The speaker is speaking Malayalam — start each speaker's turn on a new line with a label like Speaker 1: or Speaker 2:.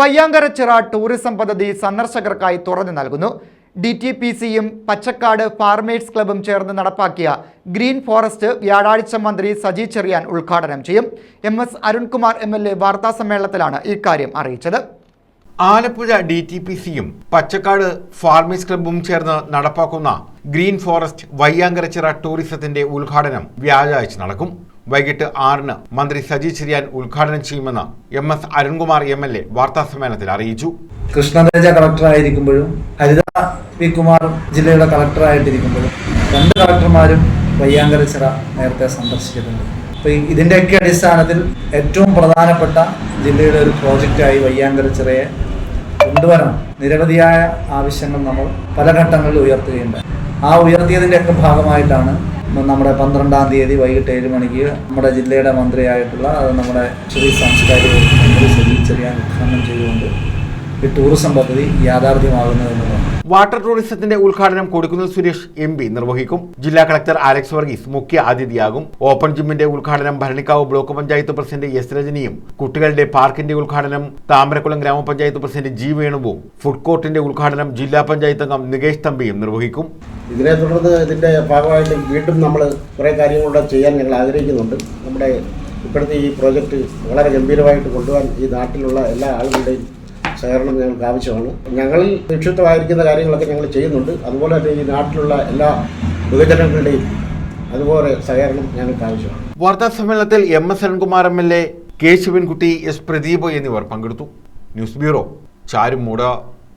Speaker 1: വയ്യാങ്കരച്ചിറ ടൂറിസം പദ്ധതി സന്ദർശകർക്കായി തുറന്നു നൽകുന്നു. ഡി ടി പി സിയും പച്ചക്കാട് ഫാർമേഴ്സ് ക്ലബും ചേർന്ന് നടപ്പാക്കിയ ഗ്രീൻ ഫോറസ്റ്റ് വ്യാഴാഴ്ച മന്ത്രി സജി ചെറിയാൻ ഉദ്ഘാടനം ചെയ്യും. M S Arunkumar M L A വാർത്താസമ്മേളനത്തിലാണ് ഇക്കാര്യം അറിയിച്ചത്.
Speaker 2: ആലപ്പുഴ ഡി ടി പി സിയും പച്ചക്കാട് ഫാർമേഴ്സ് ക്ലബും ചേർന്ന് നടപ്പാക്കുന്ന ഗ്രീൻ ഫോറസ്റ്റ് വയ്യാങ്കരച്ചിറ ടൂറിസത്തിന്റെ ഉദ്ഘാടനം വ്യാഴാഴ്ച നടക്കും. വൈകിട്ട് ആറിന് മന്ത്രി സജി ചെറിയാൻ ഉദ്ഘാടനം ചെയ്യുമെന്ന് M S Arunkumar M L A വാർത്താസമ്മേളനത്തിൽ അറിയിച്ചു.
Speaker 3: കൃഷ്ണതേജ കളക്ടറായിരിക്കുമ്പോഴും ഹരിത വി കുമാർ ജില്ലയുടെ കളക്ടറായിട്ടിരിക്കുമ്പോഴും രണ്ട് കളക്ടർമാരും വയ്യാങ്കരച്ചിറ നേരത്തെ സന്ദർശിച്ചിട്ടുണ്ട്. അപ്പോൾ ഇതിന്റെയൊക്കെ അടിസ്ഥാനത്തിൽ ഏറ്റവും പ്രധാനപ്പെട്ട ജില്ലയുടെ ഒരു പ്രോജക്റ്റായി വയ്യാങ്കരച്ചിറയെ കൊണ്ടുവരണം. നിരവധിയായ ആവശ്യങ്ങൾ നമ്മൾ പല ഘട്ടങ്ങളിൽ ഉയർത്തുകയുണ്ടായി. ആ ഉയർത്തിയതിന്റെയൊക്കെ ഭാഗമായിട്ടാണ് നമ്മുടെ പന്ത്രണ്ടാം തീയതി വൈകിട്ട് ഏഴ് മണിക്ക് നമ്മുടെ ജില്ലയുടെ മന്ത്രിയായിട്ടുള്ള നമ്മുടെ ശ്രീ സാംസ്കാരിക മന്ത്രി സജി ചെറിയാൻ ഉദ്ഘാടനം ചെയ്തുകൊണ്ട് ഈ ടൂറിസം പദ്ധതി യാഥാർത്ഥ്യമാകുന്നത് എന്നുള്ളതാണ്
Speaker 2: വാട്ടർ ടൂറിസത്തിന്റെ ഉദ്ഘാടനം കൊടുക്കുന്ന സുരേഷ് എം പി നിർവഹിക്കും. ജില്ലാ കളക്ടർ അലക്സ് വർഗീസ് മുഖ്യ അതിഥിയാകും. ഓപ്പൺ ജിമ്മിന്റെ ഉദ്ഘാടനം Bharanikkavu block panchayat president S രജനിയും കുട്ടികളുടെ പാർക്കിന്റെ ഉദ്ഘാടനം താമരക്കുളം ഗ്രാമപഞ്ചായത്ത് പ്രസിഡന്റ് ജി വേണുവും ഫുഡ് കോർട്ടിന്റെ ഉദ്ഘാടനം ജില്ലാ പഞ്ചായത്ത് അംഗം നികേഷ് തമ്പിയും നിർവഹിക്കും.
Speaker 4: ഇതിനെ തുടർന്ന് ഇതിന്റെ ഭാഗമായിട്ട് വീണ്ടും നമ്മൾ കുറേ കാര്യങ്ങളുടെ ചെയ്യാൻ ഞങ്ങൾ ആഗ്രഹിക്കുന്നുണ്ട്. നമ്മുടെ ഇപ്പോഴത്തെ ഈ പ്രോജക്റ്റ് വളരെ ഗംഭീരമായിട്ട് കൊണ്ടുപോകാൻ ഈ നാട്ടിലുള്ള എല്ലാ ആളുകളുടെയും സഹകരണം ഞങ്ങൾക്ക് ആവശ്യമാണ്. ഞങ്ങളിൽ നിക്ഷിപ്തമായിരിക്കുന്ന കാര്യങ്ങളൊക്കെ ഞങ്ങൾ ചെയ്യുന്നുണ്ട്. അതുപോലെ തന്നെ ഈ നാട്ടിലുള്ള എല്ലാ യുവജനങ്ങളുടെയും അതുപോലെ സഹകരണം ഞങ്ങൾക്ക് ആവശ്യമാണ്.
Speaker 2: വാർത്താ സമ്മേളനത്തിൽ M S Arunkumar M L A K Sivankutty S Pradeep എന്നിവർ പങ്കെടുത്തു. News bureau Charummood.